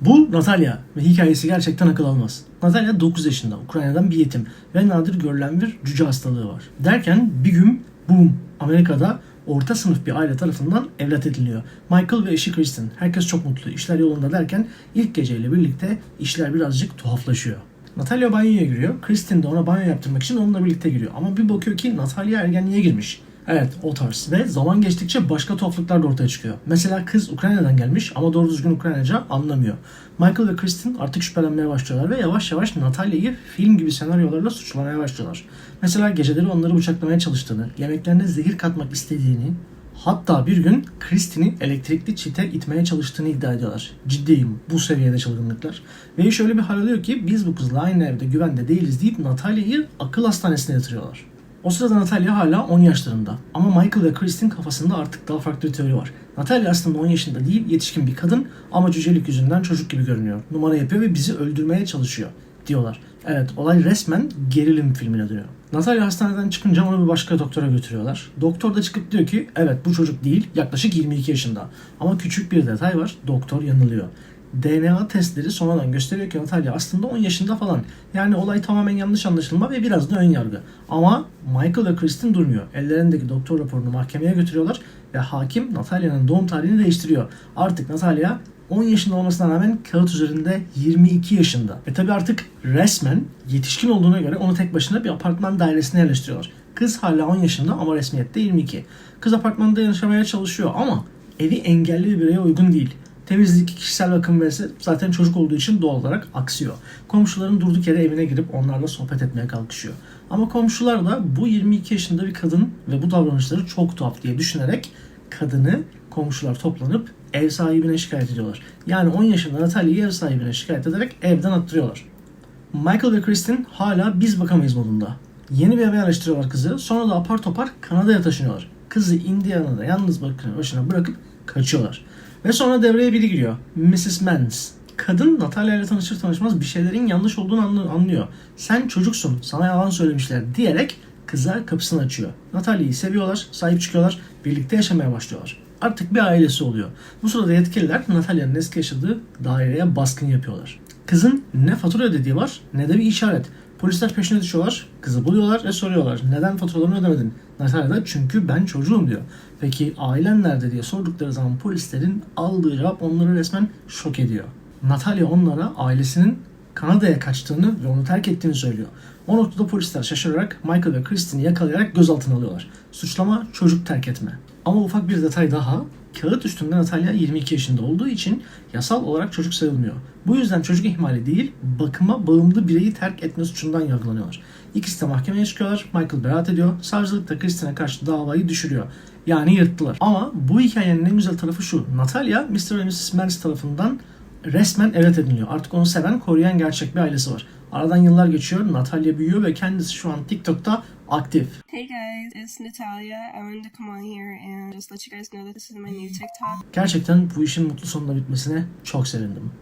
Bu Natalya ve hikayesi gerçekten akıl almaz. Natalya 9 yaşında, Ukrayna'dan bir yetim ve nadir görülen bir cüce hastalığı var. Derken bir gün boom Amerika'da orta sınıf bir aile tarafından evlat ediliyor. Michael ve eşi Kristen. Herkes çok mutlu, işler yolunda derken ilk geceyle birlikte işler birazcık tuhaflaşıyor. Natalya banyoya giriyor. Kristen de ona banyo yaptırmak için onunla birlikte giriyor. Ama bir bakıyor ki Natalya ergenliğe girmiş. Evet o tarz. Ve zaman geçtikçe başka tuhaflıklar da ortaya çıkıyor. Mesela kız Ukrayna'dan gelmiş ama doğru düzgün Ukraynaca anlamıyor. Michael ve Kristen artık şüphelenmeye başlıyorlar ve yavaş yavaş Natalya'yı film gibi senaryolarla suçlamaya başlıyorlar. Mesela geceleri onları bıçaklamaya çalıştığını, yemeklerine zehir katmak istediğini, hatta bir gün Kristin'i elektrikli çite itmeye çalıştığını iddia ediyorlar. Ciddiyim bu seviyede çılgınlıklar. Ve şöyle bir hal oluyor ki biz bu kızla aynı evde güvende değiliz deyip Natalya'yı akıl hastanesine yatırıyorlar. O sırada Natalya hala 10 yaşlarında. Ama Michael ve Kristin kafasında artık daha farklı bir teori var. Natalya aslında 10 yaşında değil, yetişkin bir kadın ama cücelik yüzünden çocuk gibi görünüyor. Numara yapıyor ve bizi öldürmeye çalışıyor diyorlar. Evet, olay resmen gerilim filmine dönüyor. Natalya hastaneden çıkınca onu bir başka doktora götürüyorlar. Doktor da çıkıp diyor ki evet bu çocuk değil, yaklaşık 22 yaşında. Ama küçük bir detay var, doktor yanılıyor. DNA testleri sonradan gösteriyor ki Natalya aslında 10 yaşında falan. Yani olay tamamen yanlış anlaşılma ve biraz da ön yargı. Ama Michael ve Kristen durmuyor. Ellerindeki doktor raporunu mahkemeye götürüyorlar ve hakim Natalya'nın doğum tarihini değiştiriyor. Artık Natalya 10 yaşında olmasına rağmen kağıt üzerinde 22 yaşında. Ve tabi artık resmen yetişkin olduğuna göre onu tek başına bir apartman dairesine yerleştiriyorlar. Kız hala 10 yaşında ama resmiyette 22. Kız apartmanda yaşamaya çalışıyor ama evi engelli bir bireye uygun değil. Temizlik, kişisel bakım vs. zaten çocuk olduğu için doğal olarak aksıyor. Komşuların durduk yere evine girip onlarla sohbet etmeye kalkışıyor. Ama komşular da bu 22 yaşında bir kadın ve bu davranışları çok tuhaf diye düşünerek kadını komşular toplanıp ev sahibine şikayet ediyorlar. Yani 10 yaşında Natalya'yı ev sahibine şikayet ederek evden attırıyorlar. Michael ve Kristen hala biz bakamayız modunda. Yeni bir eve yerleştiriyorlar kızı. Sonra da apar topar Kanada'ya taşınıyorlar. Kızı Indiana'da yalnız bakın başına bırakıp kaçıyorlar. Ve sonra devreye biri giriyor. Mrs. Mans. Kadın Natalya ile tanışır tanışmaz bir şeylerin yanlış olduğunu anlı- anlıyor. Sen çocuksun, sana yalan söylemişler diyerek kıza kapısını açıyor. Natalya'yı seviyorlar, sahip çıkıyorlar, birlikte yaşamaya başlıyorlar. Artık bir ailesi oluyor. Bu sırada yetkililer Natalya'nın eski yaşadığı daireye baskın yapıyorlar. Kızın ne fatura ödediği var ne de bir işaret. Polisler peşine düşüyorlar, kızı buluyorlar ve soruyorlar. Neden faturalarını ödemedin? Natalya da çünkü ben çocuğum diyor. Peki ailen nerede diye sordukları zaman polislerin aldığı cevap onları resmen şok ediyor. Natalya onlara ailesinin Kanada'ya kaçtığını ve onu terk ettiğini söylüyor. O noktada polisler şaşırarak Michael ve Kristin'i yakalayarak gözaltına alıyorlar. Suçlama çocuk terk etme. Ama ufak bir detay daha. Kağıt üstünde Natalya 22 yaşında olduğu için yasal olarak çocuk sayılmıyor. Bu yüzden çocuk ihmali değil, bakıma bağımlı bireyi terk etme suçundan yargılanıyorlar. İkisi de mahkemeye çıkıyorlar. Michael beraat ediyor. Savcılık da Kristin'e karşı davayı düşürüyor. Yani yırttılar. Ama bu hikayenin en güzel tarafı şu. Natalya Mr. ve Mrs. Mans tarafından resmen evet ediliyor. Artık onu seven, koruyan gerçek bir ailesi var. Aradan yıllar geçiyor, Natalya büyüyor ve kendisi şu an TikTok'ta aktif. Hey guys, it's Natalia. I wanted to come on here and just let you guys know that this is my new TikTok. Gerçekten bu işin mutlu sonuna bitmesine çok sevindim.